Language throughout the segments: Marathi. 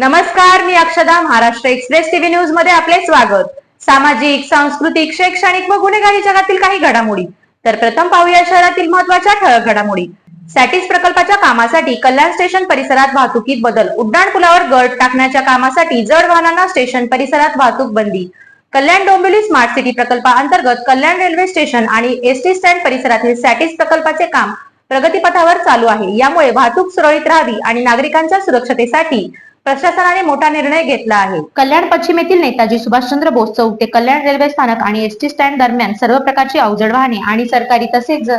नमस्कार मी अक्षदा महाराष्ट्र एक्सप्रेस टीव्ही न्यूजमध्ये आपले स्वागत. सामाजिक सांस्कृतिक शैक्षणिक व गुन्हेगारी जगातील काही घडामोडी. तर प्रथम पाहूया शहरातील महत्त्वाच्या ठळक घडामोडी. सॅटिस प्रकल्पाच्या कामासाठी कल्याण स्टेशन परिसरात वाहतुकीत बदल. उड्डाण पुलावर गट टाकण्याच्या कामासाठी जड वाहनांना स्टेशन परिसरात वाहतूक बंदी. कल्याण डोंबिवली स्मार्ट सिटी प्रकल्पाअंतर्गत कल्याण रेल्वे स्टेशन आणि एसटी स्टँड परिसरातील सॅटिस प्रकल्पाचे काम प्रगतीपथावर चालू आहे. यामुळे वाहतूक सुरळीत राहावी आणि नागरिकांच्या सुरक्षतेसाठी प्रशासनाने मोठा निर्णय घेतला आहे. कल्याण पश्चिम येथील नेताजी सुभाषचंद्र बोस चौक ते कल्याण रेल्वे स्थानक आणि एसटी स्टँड दरम्यान सर्व प्रकारची अवजड वाहने आणि सरकारी तसेच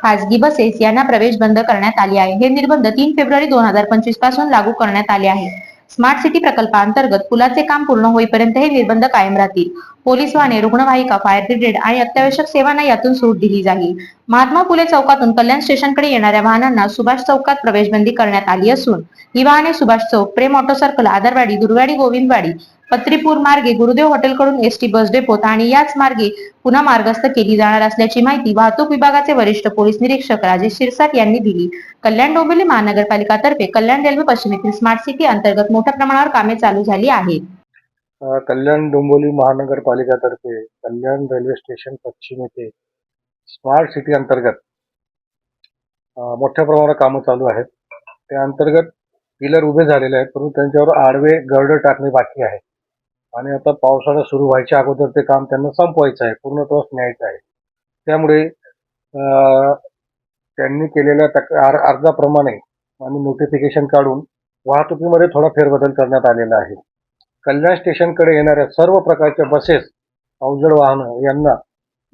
खासगी बसेस यांना प्रवेश बंद करण्यात आले आहे. हे निर्बंध तीन फेब्रुवारी दोन हजार पंचवीसपासून लागू करण्यात आले आहे स्मार्ट सिटी प्रकल्पांतर्गत पुलाचे काम पूर्ण होईपर्यंत हे निर्बंध कायम राहतील. पोलीस वाहने रुग्णवाहिका फायर ब्रिगेड आणि अत्यावश्यक सेवांना यातून सूट दिली जाईल. महात्मा फुले चौकातून कल्याण स्टेशनकडे येणाऱ्या वाहनांना सुभाष चौकात प्रवेशबंदी करण्यात आली असून ही वाहने सुभाष चौक प्रेम ऑटो सर्कल आदरवाडी दुर्वाडी गोविंदवाडी पत्रीपूर मार्गे गुरुदेव हॉटेलकडून एसटी बस डेपोत आणि याच मार्गे पुन्हा मार्गस्थ केली जाणार असल्याची माहिती वाहतूक विभागाचे वरिष्ठ पोलीस निरीक्षक राजेश शिरसाट यांनी दिली. कल्याण डोंबिवली महानगरपालिकातर्फे कल्याण रेल्वे पश्चिम येथील स्मार्ट सिटी अंतर्गत मोठ्या प्रमाणावर कामे चालू झाली आहेत. कल्याण डोंबिवली महानगरपालिकातर्फे कल्याण रेल्वे स्टेशन पश्चिम येथे स्मार्ट सिटी अंतर्गत मोठ्या प्रमाणावर कामं चालू आहेत. त्या अंतर्गत पिलर उभे झालेले आहेत परंतु त्यांच्यावर आडवे गर्ड टाकणे बाकी आहे. आणि आता पावसाळा सुरू व्हायच्या अगोदर ते काम त्यांना संपवायचं आहे पूर्णत्वास न्यायचं आहे. त्यामुळे त्यांनी केलेल्या तक अर्जाप्रमाणे आणि नोटिफिकेशन काढून वाहतुकीमध्ये थोडा फेरबदल करण्यात आलेला आहे. कल्याण स्टेशनकडे येणाऱ्या सर्व प्रकारच्या बसेस अवजड वाहनं यांना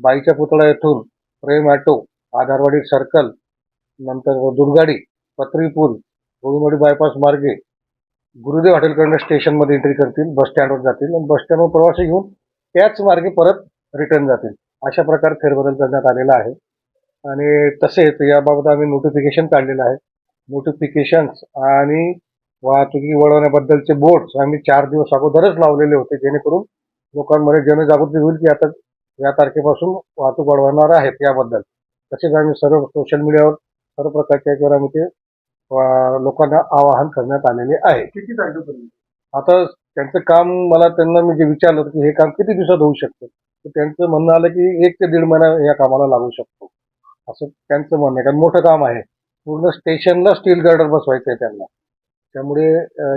बाईच्या पुतळा येथून प्रेम ॲटो आधारवाडी सर्कल नंतर दुर्गाडी पत्रीपूल गोविंदवाडी बायपास मार्गे गुरुदेव हॉटेलकडनं स्टेशनमध्ये एंट्री करतील बस स्टँडवर जातील आणि बस स्टँडवर प्रवासी घेऊन त्याच मार्गे परत रिटर्न जातील. अशा प्रकारे फेरबदल करण्यात आलेला आहे. आणि तसेच याबाबत आम्ही नोटिफिकेशन काढलेलं आहे. नोटिफिकेशन्स आणि वाहतुकी वळवण्याबद्दलचे बोर्ड्स आम्ही चार दिवस अगोदरच लावलेले होते जेणेकरून लोकांमध्ये जनजागृती होईल की आता या तारखेपासून वाहतूक वाढवणार आहेत याबद्दल. तसेच आम्ही सर्व सोशल मीडियावर सर्व प्रकारच्या याच्यावर आम्ही ते लोकांना आवाहन करण्यात आलेले आहे. किती तारखेपर्यंत? आता त्यांचं काम मला त्यांना मी जे विचारलं की हे काम किती दिवसात होऊ शकतं? तर त्यांचं म्हणणं आलं की एक ते दीड महिना या कामाला लागू शकतो. असं त्यांचं म्हणणं आहे. कारण मोठं काम आहे. पूर्ण स्टेशनला स्टील गार्डर बसवायचं आहे त्यांना. त्यामुळे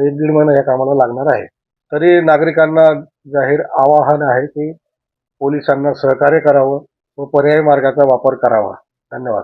एक दीड महिना या कामाला लागणार आहे. तरी नागरिकांना जाहीर आवाहन आहे की पोलिसांना सहकार्य करावं व पर्यायी मार्गाचा वापर करावा. धन्यवाद.